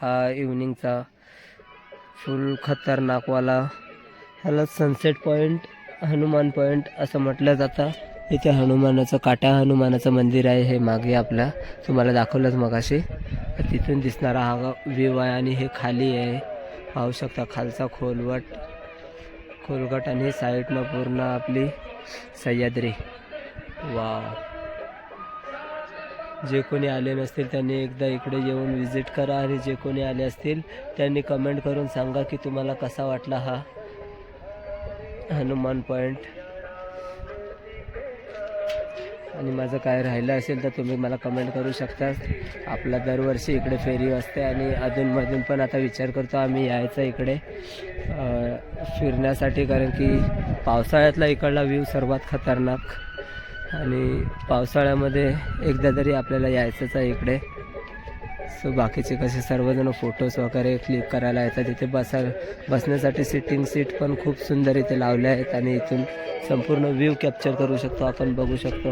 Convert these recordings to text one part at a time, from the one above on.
हा इव्हनिंगचा फुल खतरनाकवाला ह्याला sunset point Hanuman point असं म्हटलं जातं. इथे हनुमानाचं काट्या हनुमानाचं मंदिर आहे हे मागे आपल्या तुम्हाला दाखवलंच मगाशी. तिथून दिसणारा हा व्ह्यू आहे आणि हे खाली आहे. पाहू शकता खालचा खोलवट खोलगट आणि साईडनं पूर्ण आपली सह्याद्री. वा जे कोणी आले नसतील त्यांनी एकदा इकडे येऊन व्हिजिट करा आणि जे कोणी आले असतील त्यांनी कमेंट करून सांगा की तुम्हाला कसा वाटला हा हनुमान पॉईंट आणि माझं काय राहिलं असेल तर तुम्ही मला कमेंट करू शकता. आपला दरवर्षी इकडे फेरी असते आणि अधूनमधून पण आता विचार करतो आम्ही यायचा इकडे फिरण्यासाठी. कारण की पावसाळ्यातला इकडला व्ह्यू सर्वात खतरनाक. आणि पावसाळ्यामध्ये एकदा तरी आपल्याला यायचंच आहे इकडे. सो बाकीचे कसे सर्वजण फोटोज वगैरे क्लिक करायला येतात इथे बसा बसण्यासाठी सिटिंग सीट पण खूप सुंदर इथे लावले आहेत आणि इथून संपूर्ण व्ह्यू कॅप्चर करू शकतो आपण बघू शकतो.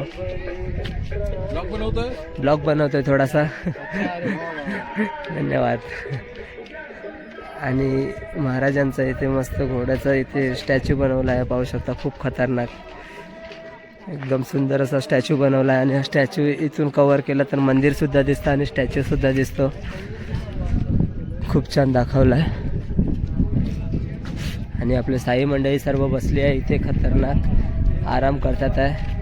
ब्लॉग बनवतोय? ब्लॉग बनवतोय थोडासा. धन्यवाद. आणि महाराजांचा इथे मस्त घोड्याचा इथे स्टॅच्यू बनवला आहे पाहू शकता खूप खतरनाक. एकदम सुंदर असा स्टॅच्यू बनवला आहे आणि हा स्टॅच्यू इथून कवर केला तर मंदिरसुद्धा दिसतं आणि स्टॅच्यूसुद्धा दिसतो. खूप छान दाखवला आहे आणि आपले साई मंडळी सर्व बसली आहे इथे खतरनाक आराम करतात आहे.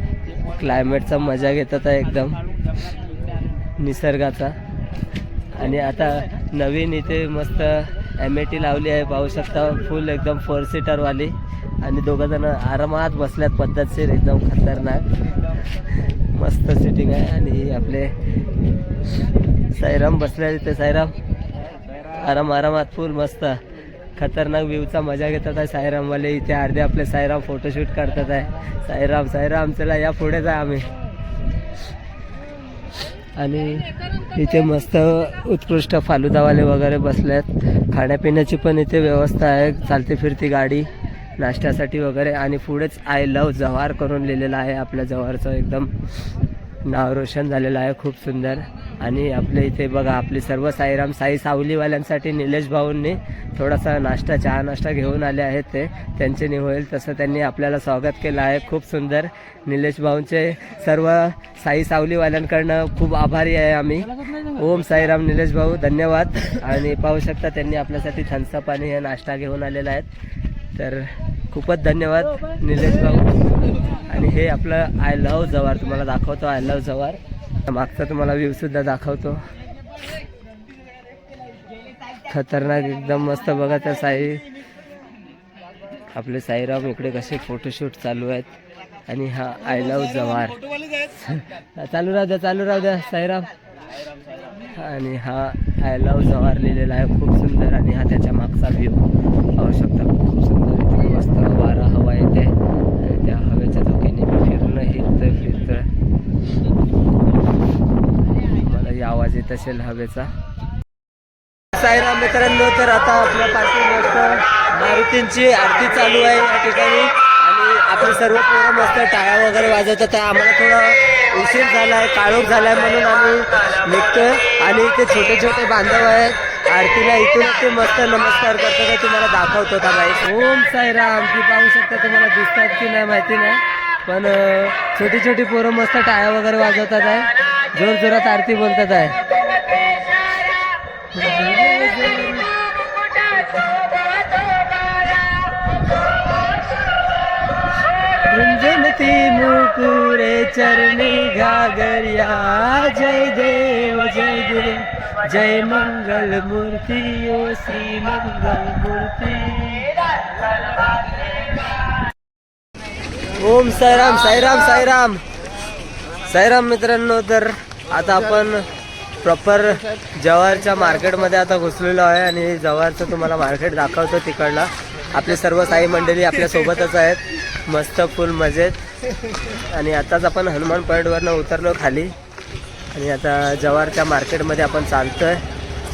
क्लायमेटचा मजा घेतात आहे एकदम. निसर्गाचा. आणि आता नवीन इथे मस्त एम ए टी लावली आहे पाहू शकता फुल एकदम फोर सीटरवाली आणि दोघं जण आरामात बसल्यात पद्धतशीर एकदम खतरनाक. मस्त सिटिंग आहे आणि आपले साईराम बसले तिथे साईराम आराम आरामात फुल मस्त. खतरनाक व्ह्यूचा मजा घेतात आहे साईरामवाले. इथे अर्धे आपले साईराम फोटोशूट करतात आहे. साईराम साईराम चला या पुढे आहे आम्ही. आणि इथे मस्त उत्कृष्ट फालुदावाले वगैरे बसलेत. खाण्यापिण्याची पण इथे व्यवस्था आहे. चालती फिरती गाडी. नाश्त्यासाठी वगैरे. आणि पुढेच आय लव जव्हार करून लिहिलेलं आहे आपल्या जव्हारचं एकदम. नाव रोशन झालेलं आहे खूप सुंदर. आणि आपल्या इथे बघा आपली सर्व साईराम साई सावलीवाल्यांसाठी निलेश भाऊंनी थोडासा नाश्ता चहा नाश्ता घेऊन आले आहेत ते. त्यांचे होईल तसं त्यांनी आपल्याला स्वागत केलं आहे. खूप सुंदर. निलेश भाऊंचे सर्व साई सावलीवाल्यांकडनं खूप आभारी आहे आम्ही. ओम साईराम निलेश भाऊ धन्यवाद. आणि पाहू शकता त्यांनी आपल्यासाठी थम्सअप आणि हे नाश्ता घेऊन आलेला आहेत तर खूपच धन्यवाद निलेश भाऊ. आणि हे आपलं आय लव जवार तुम्हाला दाखवतो आय लव जवार मागचा तुम्हाला व्ह्यूसुद्धा दाखवतो. खतरनाक एकदम मस्त बघा त्या साई. आपले साईराम इकडे कसे फोटोशूट चालू आहेत. आणि हा आय लव जवार चालू राहू द्या चालू राहू द्या साईराम आणि हा आय लव जवार लिहिलेला आहे. खूप सुंदर आणि हा त्याच्या मागचा व्ह्यू पाहू शकता खूप सुंदर इथे मस्त वारा हवा येते. आणि त्या हवेच्या धोक्याने मी फिरणं हिरतं फिरतं मला आवाज येत असेल हवेचा. साईराम मित्रांनो तर आता आपल्या पाठी मस्त मारुतींची आरती चालू आहे या ठिकाणी. आणि आपले सर्व पोरं मस्त टाळ्या वगैरे वाजवतात. आम्हाला थोडा उशीर झाला आहे काळोख झाला आहे म्हणून आम्ही निघतोय. आणि इथे छोटे छोटे बांधव आहेत. आरतीला इथूनच ते मस्त नमस्कार करतात आहे तुम्हाला दाखवतो का बाई? ओम साईराम ती पाहू शकता तुम्हाला दिसतात की नाही माहिती नाही. पण छोटी छोटी पोरं मस्त टाळ्या वगैरे वाजवतात आहे. जोर जोरात आरती बोलतात आहे. झुंझुनती मुकुरे चरणी घागरिया। जय देव जय देव जय मंगल मूर्ती ओ श्री मंगल मूर्ती। ओम साईराम साईराम साईराम। साईराम मित्रांनो तर आता आपण प्रॉपर जवारच्या मार्केटमध्ये आता घुसलेलो आहे आणि जवारचं तुम्हाला मार्केट दाखवतो तिकडला. आपले सर्व साई मंडळी आपल्या सोबतच आहेत. मस्त फुल मजेत. आणि आताच आपण हनुमान पॉईंटवरनं उतरलो खाली. आणि आता जवारच्या मार्केटमध्ये आपण चालतोय.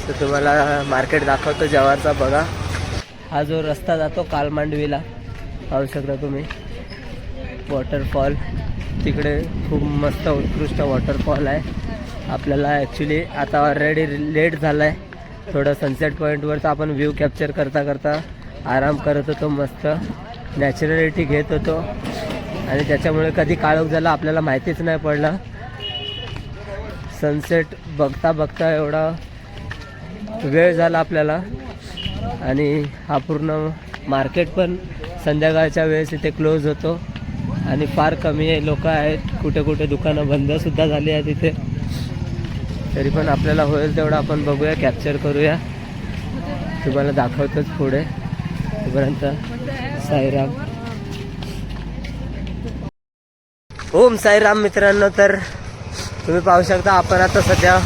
तर तुम्हाला मार्केट दाखवतो जवारचा बघा. हा जो रस्ता जातो कालमांडवीला पाहू शकता तुम्ही. वॉटरफॉल. तिकडे खूप मस्त उत्कृष्ट वॉटरफॉल आहे. आपल्याला ॲक्च्युली आता ऑलरेडी लेट झाला आहे थोडं सनसेट पॉईंटवरचा आपण व्ह्यू कॅप्चर करता करता आराम करत होतो मस्त. नॅचरलिटी घेत होतो. आणि त्याच्यामुळे कधी काळोख झाला आपल्याला माहितीच नाही पडलं. सनसेट बघता बघता एवढा वेळ झाला आपल्याला. आणि हा पूर्ण मार्केट पण संध्याकाळच्या वेळेस इथे क्लोज होतो. आणि फार कमी आहे लोक आहेत. कुठे कुठे दुकानं बंदसुद्धा झाली आहेत इथे. तरी पण आपल्याला होईल तेवढं आपण बघूया कॅप्चर करूया. तुम्हाला दाखवतोच पुढे. तोपर्यंत साईराम. ओम साईराम मित्रांनो तर तुम्ही पाहू शकता आपण आता सध्या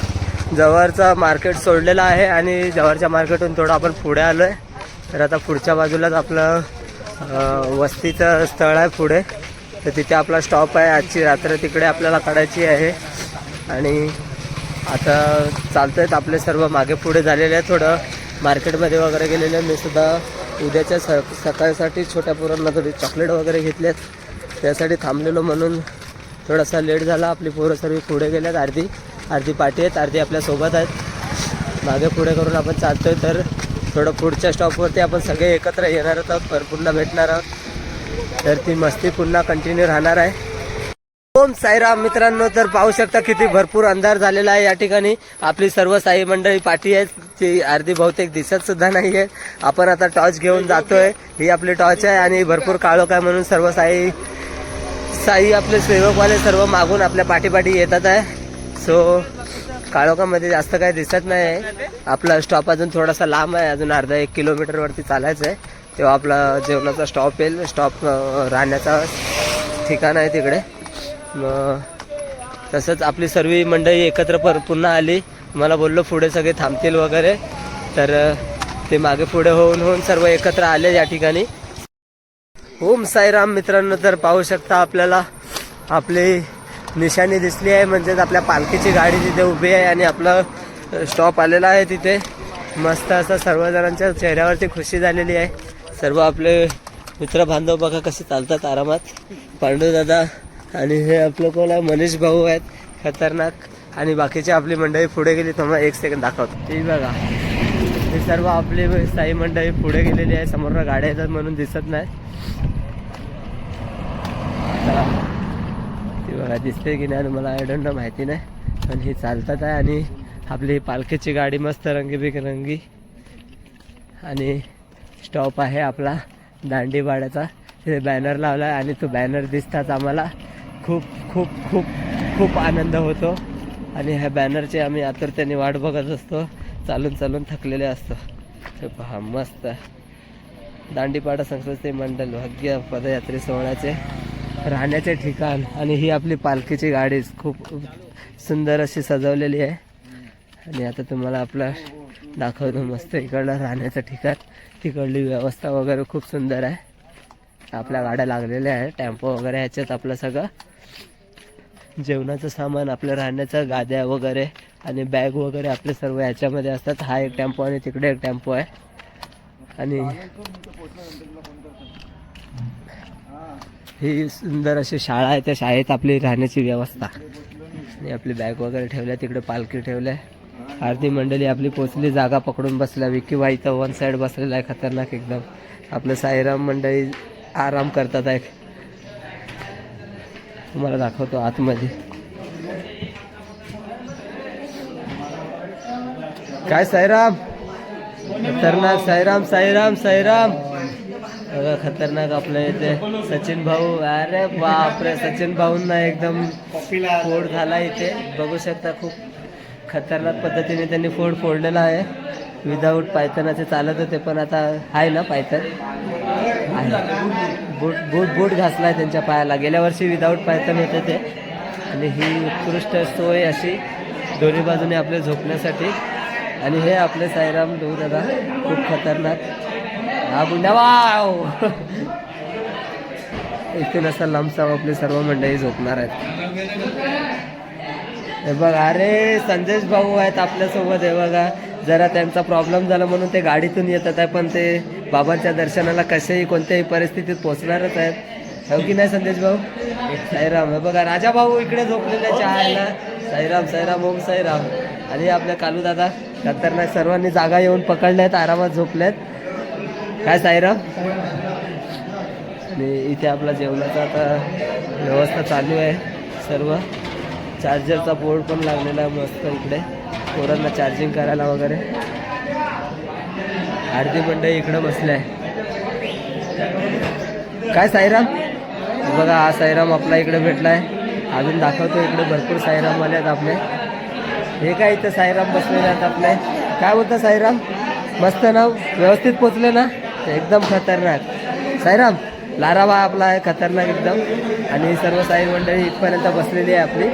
जवळचं मार्केट सोडलेलं आहे आणि जवळच्या मार्केटहून थोडं आपण पुढे आलो आहे तर आता पुढच्या बाजूलाच आपलं वस्तीचं स्थळ आहे पुढे. तर तिथे आपला स्टॉप आहे. आजची रात्र तिकडे आपल्याला काढायची आहे. आणि आता चालतं आहेत आपले सर्व मागे पुढे झालेले आहे. थोडं मार्केटमध्ये वगैरे गेलेले मी सुद्धा उद्याच्या स सकाळसाठी छोट्या पोरांना थोडी चॉकलेट वगैरे घेतल्यात त्यासाठी थांबलेलो म्हणून थोडासा लेट झाला. आपली पोरं सर्व पुढे गेल्यात अर्धी अर्धी पाठी आहेत. अर्धी आपल्यासोबत आहेत. मागे पुढे करून आपण चालतो आहे तर थोडं पुढच्या स्टॉपवरती आपण सगळे एकत्र येणार आहोत. पर पुन्हा भेटणार आहोत. तर ती मस्ती पुन्हा कंटिन्यू राहणार आहे. ओम साईराम मित्रांनो तर पाहू शकता किती भरपूर अंधार झालेला आहे या ठिकाणी. आपली सर्व साई मंडळी पाठी आहेत ती अर्धी बहुतेक दिसत सुद्धा नाही आहे आपण आता टॉर्च घेऊन जातोय. ही आपली टॉर्च आहे आणि भरपूर काळोख आहे म्हणून सर्व साई साई आपले सेवकवाले सर्व मागून आपल्या पाठीपाठी येतात आहे. सो काळोखामध्ये जास्त काही दिसत नाही आहे आपला स्टॉप अजून थोडासा लांब आहे. अजून अर्धा एक किलोमीटरवरती चालायचं आहे. तेव्हा आपला जेवणाचा स्टॉप येईल. स्टॉप राहण्याचा ठिकाण आहे तिकडे. मग तसंच आपली सर्व मंडळी एकत्र पर पुन्हा आली. मला बोललो पुढे सगळे थांबतील वगैरे. तर ते मागे पुढे होऊन होऊन सर्व एकत्र आले या ठिकाणी. ओम साईराम मित्रांनो तर पाहू शकता आपल्याला आपली निशाणी दिसली आहे. म्हणजेच आपल्या पालखीची गाडी तिथे उभी आहे आणि आपला स्टॉप आलेला आहे तिथे. मस्त असं सर्वजणांच्या चेहऱ्यावरती खुशी झालेली आहे. सर्व आपले मित्र बांधव बघा कसे चालतात आरामात. पांडू दादा आणि हे आपलं कोण आहे? मनीष भाऊ आहेत खतरनाक. आणि बाकीची आपली मंडळी पुढे गेली तुम्हाला एक सेकंड दाखवतो. ती बघा. हे सर्व आपली साई मंडळी पुढे गेलेली आहे. समोर गाड्या येतात म्हणून दिसत नाही. ती बघा दिसते की नाही मला आय डोंट नो माहिती नाही. पण ही चालतात आहे आणि आपली पालखीची गाडी मस्त रंगीबिरंगी. आणि स्टॉप आहे आपला दांडीवाड्याचा. तिथे बॅनर लावला आहे आणि तो बॅनर दिसताच आम्हाला. खूप खूप खूप खूप आनंद होतो. आणि ह्या बॅनरची आम्ही आतुरतेने वाट बघत असतो. चालून चालून थकलेले असतो. हे पहा मस्त. दांडीपाडा संस्कृती मंडल भाग्य पदयात्रे सोहळ्याचे राहण्याचे ठिकाण. आणि ही आपली पालखीची गाडी खूप सुंदर अशी सजवलेली आहे. आणि आता तुम्हाला आपला दाखवतो मस्त इकडलं राहण्याचं ठिकाण. तिकडली व्यवस्था वगैरे खूप सुंदर आहे. आपल्या गाड्या लागलेल्या आहे. टेम्पो वगैरे ह्याच्यात आपलं सगळं. जेवणाचं सामान आपलं राहण्याचं गाद्या वगैरे आणि बॅग वगैरे आपले सर्व ह्याच्यामध्ये असतात. हा एक टेम्पो आणि तिकडे एक टेम्पो आहे. आणि ही सुंदर अशी शाळा आहे. त्या शाळेत आपली राहण्याची व्यवस्था. आणि आपली बॅग वगैरे ठेवल्या तिकडे पालखी ठेवल्या. आरती मंडळी आपली पोचली जागा पकडून बसल्या. विकी बाई तर वन साईड बसलेला आहे खतरनाक एकदम. आपलं साईराम मंडळी आराम करतात आहे तुम्हाला दाखवतो आतमध्ये. काय साईराम? खतरनाक साईराम साईराम साईराम. बघा खतरनाक आपल्या इथे सचिन भाऊ. अरे बापरे सचिन भाऊंना एकदम फोड झाला इथे. बघू शकता खूप खतरनाक पद्धतीने त्यांनी फोड फोडलेला आहे. विदाऊट पायथनाचे चालत होते पण आता आहे ना पायथन. बूट बूट बूट घासला आहे त्यांच्या पायाला. गेल्या वर्षी विदाऊट पायथन होते ते. आणि ही उत्कृष्ट सोय अशी दोन्ही बाजूने आपले झोपण्यासाठी. आणि हे आपले साईराम देऊ दादा खूप खतरनाक. हा गुंडा वाव! इथून नसा लांबसाव आपले सर्व मंडळी झोपणार आहेत. हे बघ अरे संदेश भाऊ आहेत आपल्यासोबत हे बघा. जरा त्यांचा प्रॉब्लेम झाला म्हणून ते गाडीतून येतात आहे पण ते बाबांच्या दर्शनाला कसेही कोणत्याही परिस्थितीत पोचणारच आहेत. हो की नाही संदेश भाऊ? साईराम हे बघा राजा भाऊ इकडे झोपलेले चहायला साईराम. साईराम ओम साईराम. आणि आपल्या कालू दादा खतरनाक सर्वांनी जागा येऊन पकडल्यात आरामात झोपल्यात. काय साईराम? आणि इथे आपला जेवणाचा आता व्यवस्था चालू आहे. सर्व चार्जरचा बोर्ड पण लागलेला आहे मस्त इकडे. पोरांना चार्जिंग करायला वगैरे. आरती मंडळी इकडं बसले आहे काय साईराम? बघा हा साईराम आपला इकडे भेटला आहे अजून दाखवतो इकडे भरपूर साईराम आले आहेत आपले. हे काय इथं साईराम बसलेले आहेत आपले? काय बोलता साईराम? मस्त ना? व्यवस्थित पोचले ना? एकदम खतरनाक. साईराम लारावा आपला आहे खतरनाक एकदम. आणि सर्व साई मंडळी इथपर्यंत बसलेली आहे आपली.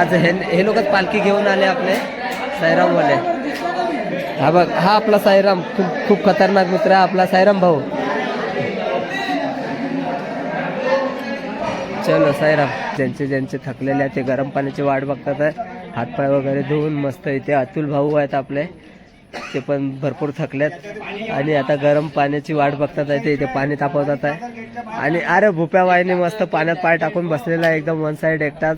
आज हे हे लोकच पालखी घेऊन आले आपले. साईराम वाले हा बघ हा आपला साईराम. खूप खूप खतरनाक मित्र आहे आपला साईराम भाऊ. चलो साईराम. ज्यांचे ज्यांचे थकलेले आहेत ते गरम पाण्याची वाट बघतात आहे. हातपाय वगैरे धुवून मस्त इथे अतुल भाऊ आहेत आपले. ते पण भरपूर थकल्यात आणि आता गरम पाण्याची वाट बघतात आहे ते इथे पाणी तापवतात आहे. आणि अरे भुप्या वाईने मस्त पाण्यात पाय टाकून बसलेला आहे एकदम वन साईड एकटाच.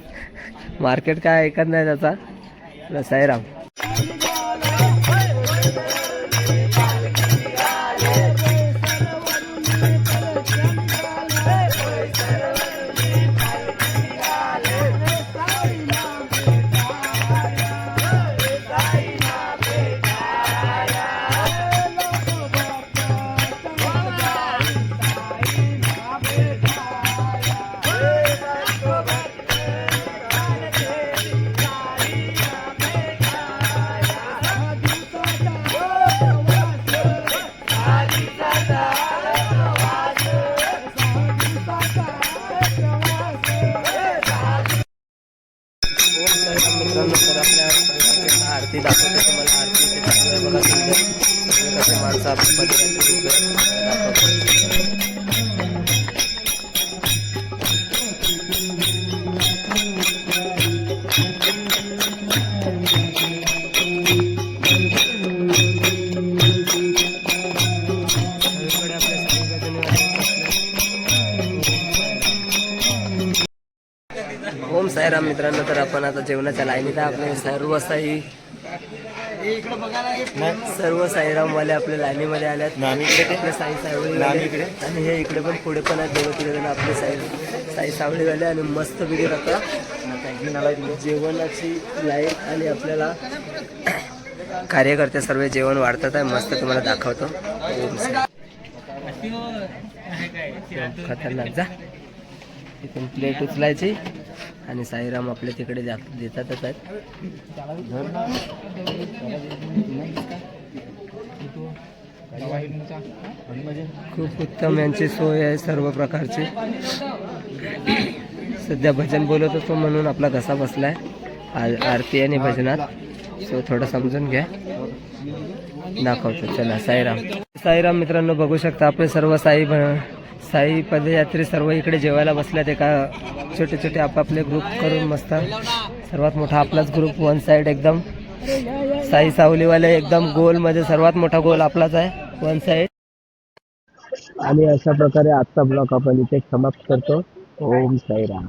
मार्केट काय ऐकत नाही त्याचा. साईराम. आरती तुम्हाला आरती इथे चालू आहे बघा कसे माणसं आपण दाखवतो. ओम साईराम मित्रांनो तर आपण आता जेवणाच्या लाईनीत आपले सर्व सर्व साईरामवाले आपल्या लाईनीमध्ये आल्यात. आपले साई सावळीवाले. आणि हे इकडे पण पुढे पण आहेत दोघं तिकडे जण आपले साई साई सावळीवाले आणि मस्त पैकी आता जेवणाची लाईन आणि आपल्याला कार्यकर्ते सर्व जेवण वाढतात आहे मस्त तुम्हाला दाखवतो. खतरनाक जा. इथून प्लेट उचलायची. आणि साईराम आपल्या तिकडे जा देतातच आहेत. खूप उत्तम यांची सोय आहे सर्व प्रकारची. सध्या भजन बोलत होतो म्हणून आपला घसा बसला आहे आरती आणि भजनात. सो थोडं समजून घ्या. दाखवतो. चला साईराम. साईराम मित्रांनो बघू शकता आपले सर्व साई भ- साई पदयात्री सर्व इकडे जेवायला बसल्यात. एका छोटे छोटे आपापले ग्रुप करून मस्त. सर्वात मोठा आपलाच ग्रुप वन साइड एकदम. साई सावलीवाले एकदम गोलमध्ये सर्वात मोठा गोल आपलाच आहे. वन साइड आणि अशा प्रकारे आजचा ब्लॉक आपण इथे समाप्त करतो. ओम साईराम.